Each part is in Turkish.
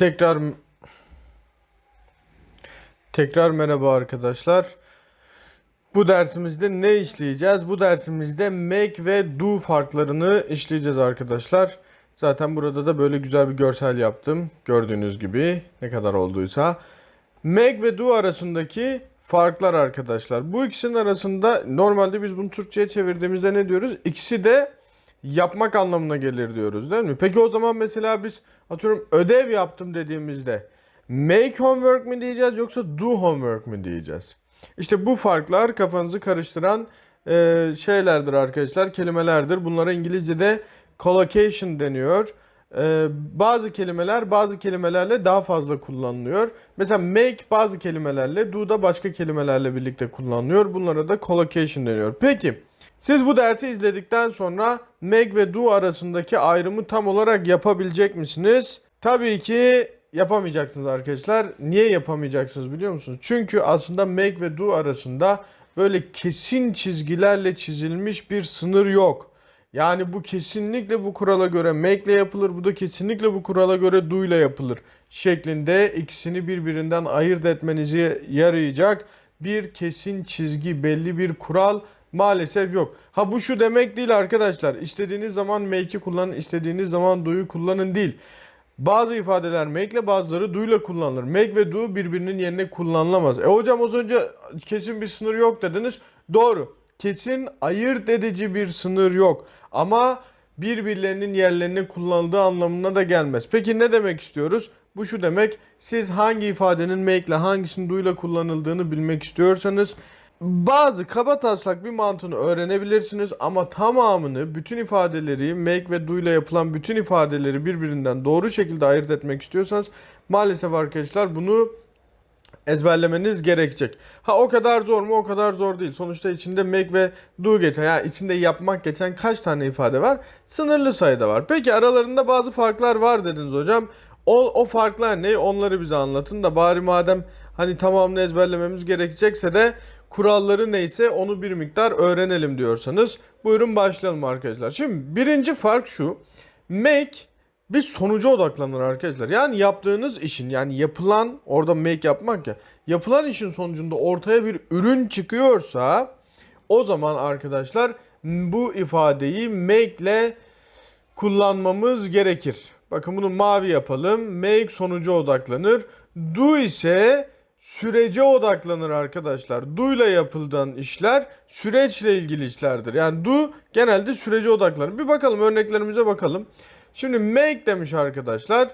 Tekrar tekrar merhaba arkadaşlar. Bu dersimizde ne işleyeceğiz? Bu dersimizde make ve do farklarını işleyeceğiz arkadaşlar. Zaten burada da böyle güzel bir görsel yaptım. Gördüğünüz gibi ne kadar olduysa. Make ve do arasındaki farklar arkadaşlar. Bu ikisinin arasında normalde biz bunu Türkçe'ye çevirdiğimizde ne diyoruz? İkisi de yapmak anlamına gelir diyoruz değil mi? Peki o zaman mesela biz atıyorum ödev yaptım dediğimizde make homework mi diyeceğiz yoksa do homework mi diyeceğiz? İşte bu farklar kafanızı karıştıran e, şeylerdir arkadaşlar, kelimelerdir. Bunlara İngilizce'de collocation deniyor. E, bazı kelimeler bazı kelimelerle daha fazla kullanılıyor. Mesela make bazı kelimelerle, do da başka kelimelerle birlikte kullanılıyor. Bunlara da collocation deniyor. Peki siz bu dersi izledikten sonra make ve do arasındaki ayrımı tam olarak yapabilecek misiniz? Tabii ki yapamayacaksınız arkadaşlar. Niye yapamayacaksınız biliyor musunuz? Çünkü aslında make ve do arasında böyle kesin çizgilerle çizilmiş bir sınır yok. Yani bu kesinlikle bu kurala göre make ile yapılır, bu da kesinlikle bu kurala göre do ile yapılır şeklinde ikisini birbirinden ayırt etmenize yarayacak bir kesin çizgi, belli bir kural maalesef yok. Ha bu şu demek değil arkadaşlar. İstediğiniz zaman make'i kullanın, istediğiniz zaman do'yu kullanın değil. Bazı ifadeler make ile bazıları do ile kullanılır. Make ve do birbirinin yerine kullanılamaz. E hocam az önce kesin bir sınır yok dediniz. Doğru. Kesin ayırt edici bir sınır yok. Ama birbirlerinin yerlerine kullanıldığı anlamına da gelmez. Peki ne demek istiyoruz? Bu şu demek. Siz hangi ifadenin make ile hangisinin do ile kullanıldığını bilmek istiyorsanız bazı kaba taslak bir mantığını öğrenebilirsiniz ama tamamını bütün ifadeleri make ve do ile yapılan bütün ifadeleri birbirinden doğru şekilde ayırt etmek istiyorsanız maalesef arkadaşlar bunu ezberlemeniz gerekecek. Ha o kadar zor mu? O kadar zor değil. Sonuçta içinde make ve do geçen yani içinde yapmak geçen kaç tane ifade var? Sınırlı sayıda var. Peki aralarında bazı farklar var dediniz hocam. O, o farklar ne? Onları bize anlatın da bari madem hani tamamını ezberlememiz gerekecekse de kuralları neyse onu bir miktar öğrenelim diyorsanız buyurun başlayalım arkadaşlar. Şimdi birinci fark şu. Make bir sonuca odaklanır arkadaşlar. Yani yaptığınız işin yani yapılan orada make yapmak ya yapılan işin sonucunda ortaya bir ürün çıkıyorsa o zaman arkadaşlar bu ifadeyi make ile kullanmamız gerekir. Bakın bunu mavi yapalım. Make sonuca odaklanır. Do ise sürece odaklanır arkadaşlar. Do ile yapılan işler süreçle ilgili işlerdir. Yani do genelde sürece odaklanır. Bir bakalım örneklerimize bakalım. Şimdi make demiş arkadaşlar.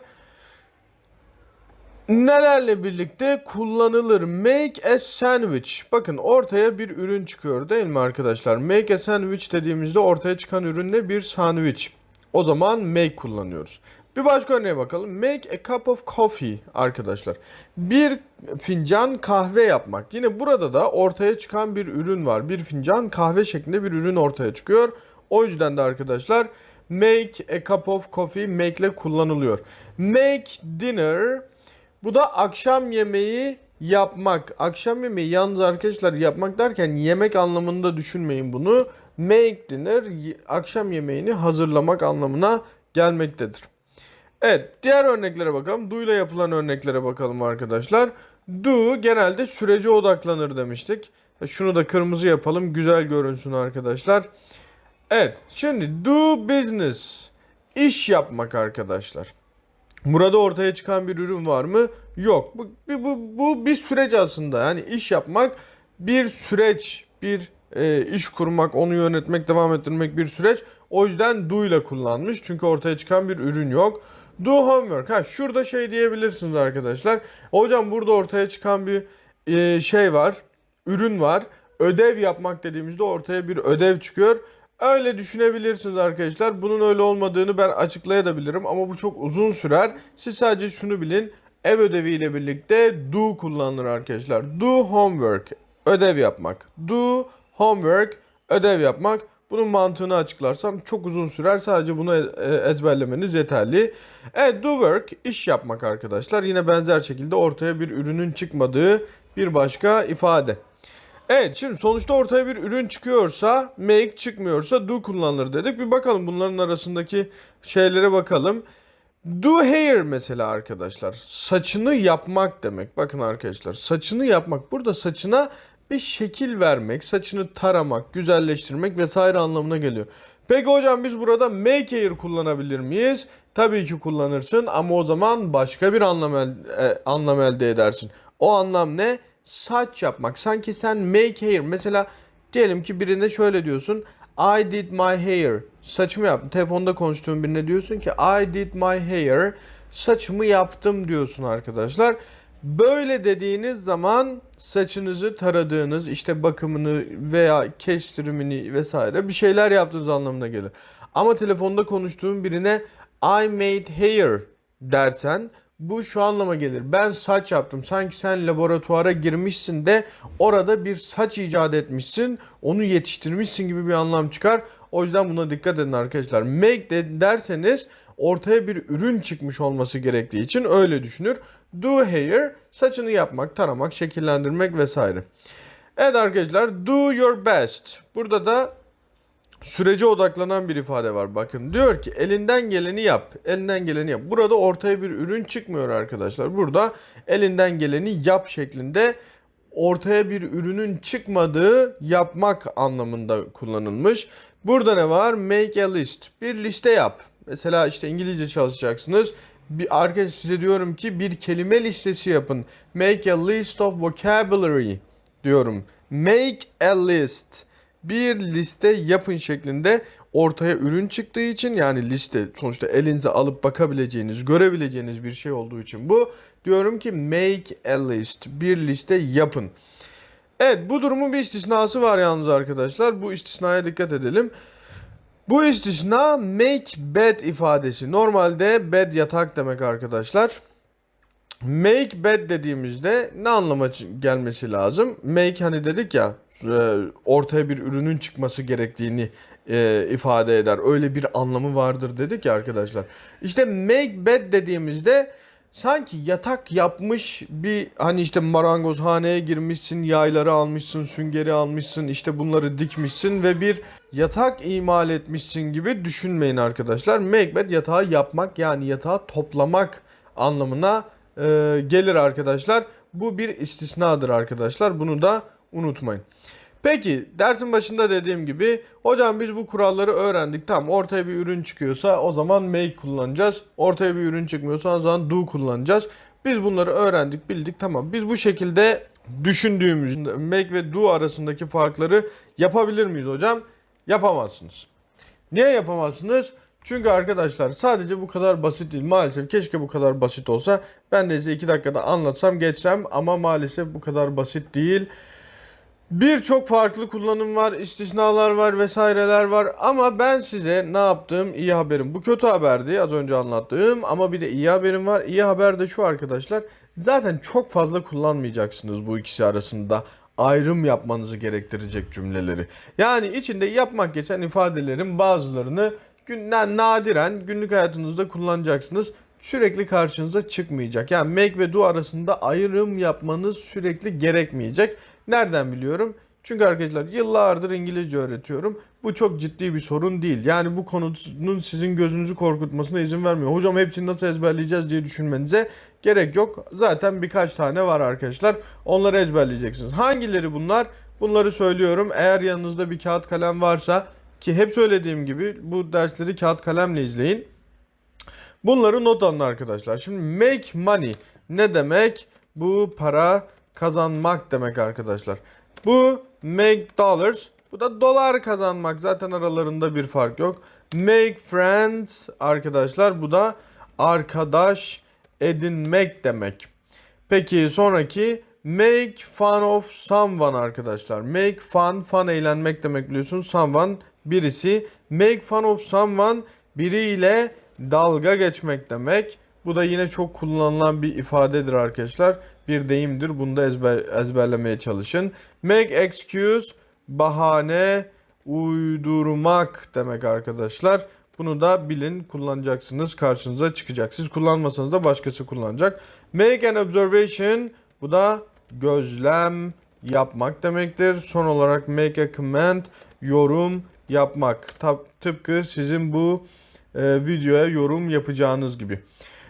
Nelerle birlikte kullanılır? Make a sandwich. Bakın ortaya bir ürün çıkıyor değil mi arkadaşlar? Make a sandwich dediğimizde ortaya çıkan ürün ne? Bir sandwich. O zaman make kullanıyoruz. Bir başka örneğe bakalım. Make a cup of coffee arkadaşlar. Bir fincan kahve yapmak. Yine burada da ortaya çıkan bir ürün var. Bir fincan kahve şeklinde bir ürün ortaya çıkıyor. O yüzden de arkadaşlar make a cup of coffee make ile kullanılıyor. Make dinner bu da akşam yemeği yapmak. Akşam yemeği yalnız arkadaşlar yapmak derken yemek anlamında düşünmeyin bunu. Make dinner akşam yemeğini hazırlamak anlamına gelmektedir. Evet, diğer örneklere bakalım. Do ile yapılan örneklere bakalım arkadaşlar. Do genelde sürece odaklanır demiştik. E, Şunu da kırmızı yapalım. Güzel görünsün arkadaşlar. Evet, şimdi do business. İş yapmak arkadaşlar. Burada ortaya çıkan bir ürün var mı? Yok. Bu, bu, bu, bu bir süreç aslında. Yani iş yapmak bir süreç, bir e, iş kurmak, onu yönetmek, devam ettirmek bir süreç. O yüzden do ile kullanmış. Çünkü ortaya çıkan bir ürün yok. Do homework. Ha şurada şey diyebilirsiniz arkadaşlar. Hocam burada ortaya çıkan bir e, şey var. Ürün var. Ödev yapmak dediğimizde ortaya bir ödev çıkıyor. Öyle düşünebilirsiniz arkadaşlar. Bunun öyle olmadığını ben açıklayabilirim ama bu çok uzun sürer. Siz sadece şunu bilin. Ev ödevi ile birlikte do kullanılır arkadaşlar. Do homework. Ödev yapmak. Do homework. Ödev yapmak. Bunun mantığını açıklarsam çok uzun sürer. Sadece bunu e- ezberlemeniz yeterli. Evet do work iş yapmak arkadaşlar. Yine benzer şekilde ortaya bir ürünün çıkmadığı bir başka ifade. Evet şimdi sonuçta ortaya bir ürün çıkıyorsa make çıkmıyorsa do kullanılır dedik. Bir bakalım bunların arasındaki şeylere bakalım. Do hair mesela arkadaşlar. Saçını yapmak demek. Bakın arkadaşlar saçını yapmak. Burada saçına bir şekil vermek, saçını taramak, güzelleştirmek vesaire anlamına geliyor. Peki hocam biz burada make hair kullanabilir miyiz? Tabii ki kullanırsın ama o zaman başka bir anlam, el- e, anlam elde edersin. O anlam ne? Saç yapmak. Sanki sen make hair mesela diyelim ki birine şöyle diyorsun. I did my hair. Saçımı yaptım. Telefonda konuştuğun birine diyorsun ki I did my hair. Saçımı yaptım diyorsun arkadaşlar. Böyle dediğiniz zaman saçınızı taradığınız, işte bakımını veya kestirimini vesaire bir şeyler yaptığınız anlamına gelir. Ama telefonda konuştuğun birine I made hair dersen bu şu anlama gelir. Ben saç yaptım. Sanki sen laboratuvara girmişsin de orada bir saç icat etmişsin. Onu yetiştirmişsin gibi bir anlam çıkar. O yüzden buna dikkat edin arkadaşlar. Make de derseniz ortaya bir ürün çıkmış olması gerektiği için öyle düşünür. Do hair saçını yapmak, taramak, şekillendirmek vesaire. Evet arkadaşlar do your best. Burada da sürece odaklanan bir ifade var. Bakın diyor ki elinden geleni yap. Elinden geleni yap. Burada ortaya bir ürün çıkmıyor arkadaşlar. Burada elinden geleni yap şeklinde ortaya bir ürünün çıkmadığı yapmak anlamında kullanılmış. Burada ne var? Make a list. Bir liste yap. Mesela işte İngilizce çalışacaksınız. Bir arkadaş size diyorum ki bir kelime listesi yapın. Make a list of vocabulary diyorum. Make a list bir liste yapın şeklinde ortaya ürün çıktığı için yani liste sonuçta elinize alıp bakabileceğiniz, görebileceğiniz bir şey olduğu için bu diyorum ki make a list. Bir liste yapın. Evet bu durumun bir istisnası var yalnız arkadaşlar. Bu istisnaya dikkat edelim. Bu istisna make bed ifadesi. Normalde bed yatak demek arkadaşlar. Make bed dediğimizde ne anlama gelmesi lazım? Make hani dedik ya e, ortaya bir ürünün çıkması gerektiğini e, ifade eder. Öyle bir anlamı vardır dedik ya arkadaşlar. İşte make bed dediğimizde sanki yatak yapmış bir hani işte marangozhaneye girmişsin, yayları almışsın, süngeri almışsın, işte bunları dikmişsin ve bir yatak imal etmişsin gibi düşünmeyin arkadaşlar. Bed yatağı yapmak yani yatağı toplamak anlamına e, gelir arkadaşlar. Bu bir istisnadır arkadaşlar. Bunu da unutmayın. Peki dersin başında dediğim gibi hocam biz bu kuralları öğrendik. Tamam ortaya bir ürün çıkıyorsa o zaman make kullanacağız. Ortaya bir ürün çıkmıyorsa o zaman do kullanacağız. Biz bunları öğrendik bildik tamam. Biz bu şekilde düşündüğümüz make ve do arasındaki farkları yapabilir miyiz hocam? Yapamazsınız. Niye yapamazsınız? Çünkü arkadaşlar sadece bu kadar basit değil. Maalesef keşke bu kadar basit olsa. Ben de size 2 dakikada anlatsam geçsem ama maalesef bu kadar basit değil. Birçok farklı kullanım var, istisnalar var vesaireler var ama ben size ne yaptım iyi haberim. Bu kötü haberdi az önce anlattığım ama bir de iyi haberim var. İyi haber de şu arkadaşlar. Zaten çok fazla kullanmayacaksınız bu ikisi arasında ayrım yapmanızı gerektirecek cümleleri. Yani içinde yapmak geçen ifadelerin bazılarını günden nadiren günlük hayatınızda kullanacaksınız. Sürekli karşınıza çıkmayacak. Yani make ve do arasında ayrım yapmanız sürekli gerekmeyecek. Nereden biliyorum? Çünkü arkadaşlar yıllardır İngilizce öğretiyorum. Bu çok ciddi bir sorun değil. Yani bu konunun sizin gözünüzü korkutmasına izin vermiyor. Hocam hepsini nasıl ezberleyeceğiz diye düşünmenize gerek yok. Zaten birkaç tane var arkadaşlar. Onları ezberleyeceksiniz. Hangileri bunlar? Bunları söylüyorum. Eğer yanınızda bir kağıt kalem varsa ki hep söylediğim gibi bu dersleri kağıt kalemle izleyin. Bunları not alın arkadaşlar. Şimdi make money ne demek? Bu para kazanmak demek arkadaşlar. Bu make dollars. Bu da dolar kazanmak. Zaten aralarında bir fark yok. Make friends arkadaşlar. Bu da arkadaş edinmek demek. Peki sonraki make fun of someone arkadaşlar. Make fun, fun eğlenmek demek biliyorsunuz. Someone birisi. Make fun of someone biriyle dalga geçmek demek. Bu da yine çok kullanılan bir ifadedir arkadaşlar. Bir deyimdir. Bunu da ezber, ezberlemeye çalışın. Make excuse bahane uydurmak demek arkadaşlar. Bunu da bilin kullanacaksınız karşınıza çıkacak. Siz kullanmasanız da başkası kullanacak. Make an observation bu da gözlem yapmak demektir. Son olarak make a comment yorum yapmak. Tıpkı sizin bu e, videoya yorum yapacağınız gibi.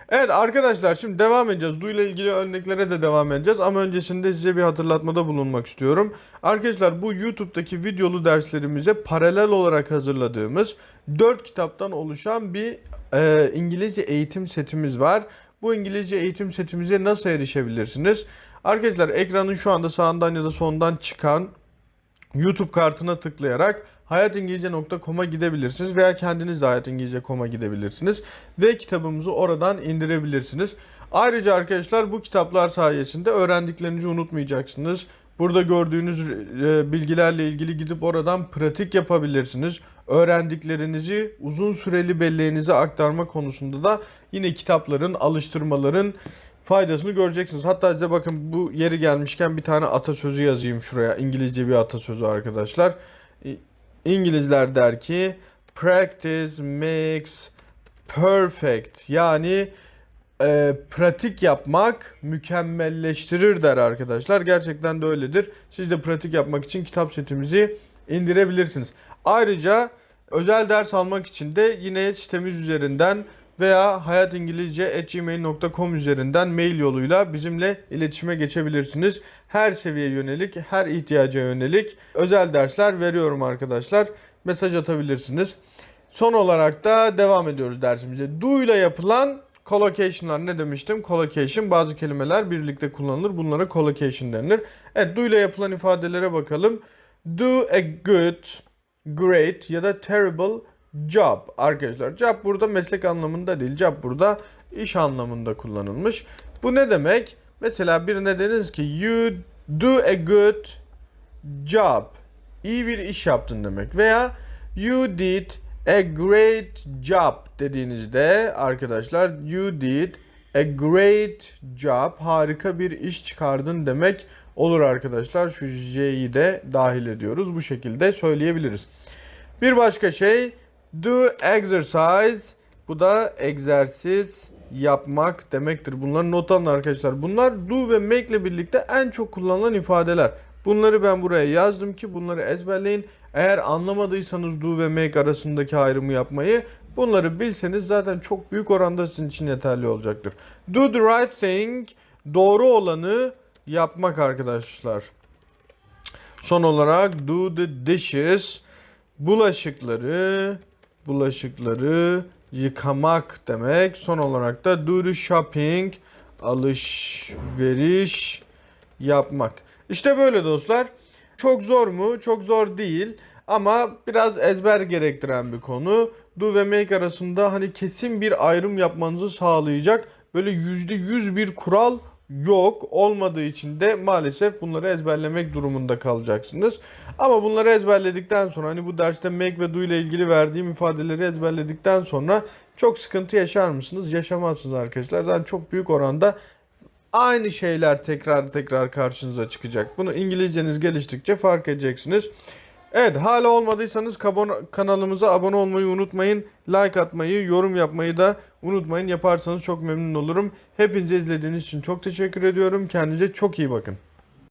Evet arkadaşlar şimdi devam edeceğiz. Du ile ilgili örneklere de devam edeceğiz ama öncesinde size bir hatırlatmada bulunmak istiyorum. Arkadaşlar bu YouTube'daki videolu derslerimize paralel olarak hazırladığımız 4 kitaptan oluşan bir e, İngilizce eğitim setimiz var. Bu İngilizce eğitim setimize nasıl erişebilirsiniz? Arkadaşlar ekranın şu anda sağından ya da solundan çıkan YouTube kartına tıklayarak hayatingilizce.com'a gidebilirsiniz veya kendiniz de hayatingilizce.com'a gidebilirsiniz ve kitabımızı oradan indirebilirsiniz. Ayrıca arkadaşlar bu kitaplar sayesinde öğrendiklerinizi unutmayacaksınız. Burada gördüğünüz e, bilgilerle ilgili gidip oradan pratik yapabilirsiniz. Öğrendiklerinizi uzun süreli belleğinize aktarma konusunda da yine kitapların, alıştırmaların faydasını göreceksiniz. Hatta size bakın bu yeri gelmişken bir tane atasözü yazayım şuraya. İngilizce bir atasözü arkadaşlar. İngilizler der ki practice makes perfect. Yani e, pratik yapmak mükemmelleştirir der arkadaşlar. Gerçekten de öyledir. Siz de pratik yapmak için kitap setimizi indirebilirsiniz. Ayrıca özel ders almak için de yine sitemiz üzerinden veya hayatingilizce.gmail.com üzerinden mail yoluyla bizimle iletişime geçebilirsiniz. Her seviye yönelik, her ihtiyaca yönelik özel dersler veriyorum arkadaşlar. Mesaj atabilirsiniz. Son olarak da devam ediyoruz dersimize. Do ile yapılan collocation'lar ne demiştim? Collocation bazı kelimeler birlikte kullanılır. Bunlara collocation denilir. Evet do ile yapılan ifadelere bakalım. Do a good, great ya da terrible job arkadaşlar. Job burada meslek anlamında değil. Job burada iş anlamında kullanılmış. Bu ne demek? Mesela birine dediniz ki you do a good job. İyi bir iş yaptın demek. Veya you did a great job dediğinizde arkadaşlar you did a great job. Harika bir iş çıkardın demek olur arkadaşlar. Şu J'yi de dahil ediyoruz. Bu şekilde söyleyebiliriz. Bir başka şey do exercise. Bu da egzersiz yapmak demektir. Bunları not alın arkadaşlar. Bunlar do ve make ile birlikte en çok kullanılan ifadeler. Bunları ben buraya yazdım ki bunları ezberleyin. Eğer anlamadıysanız do ve make arasındaki ayrımı yapmayı bunları bilseniz zaten çok büyük oranda sizin için yeterli olacaktır. Do the right thing doğru olanı yapmak arkadaşlar. Son olarak do the dishes bulaşıkları bulaşıkları yıkamak demek. Son olarak da do the shopping alışveriş yapmak. İşte böyle dostlar. Çok zor mu? Çok zor değil. Ama biraz ezber gerektiren bir konu. Do ve make arasında hani kesin bir ayrım yapmanızı sağlayacak böyle yüzde yüz bir kural yok. Olmadığı için de maalesef bunları ezberlemek durumunda kalacaksınız. Ama bunları ezberledikten sonra hani bu derste make ve do ile ilgili verdiğim ifadeleri ezberledikten sonra çok sıkıntı yaşar mısınız? Yaşamazsınız arkadaşlar. Zaten çok büyük oranda aynı şeyler tekrar tekrar karşınıza çıkacak. Bunu İngilizceniz geliştikçe fark edeceksiniz. Evet hala olmadıysanız kanalımıza abone olmayı unutmayın. Like atmayı, yorum yapmayı da unutmayın. Yaparsanız çok memnun olurum. Hepinize izlediğiniz için çok teşekkür ediyorum. Kendinize çok iyi bakın.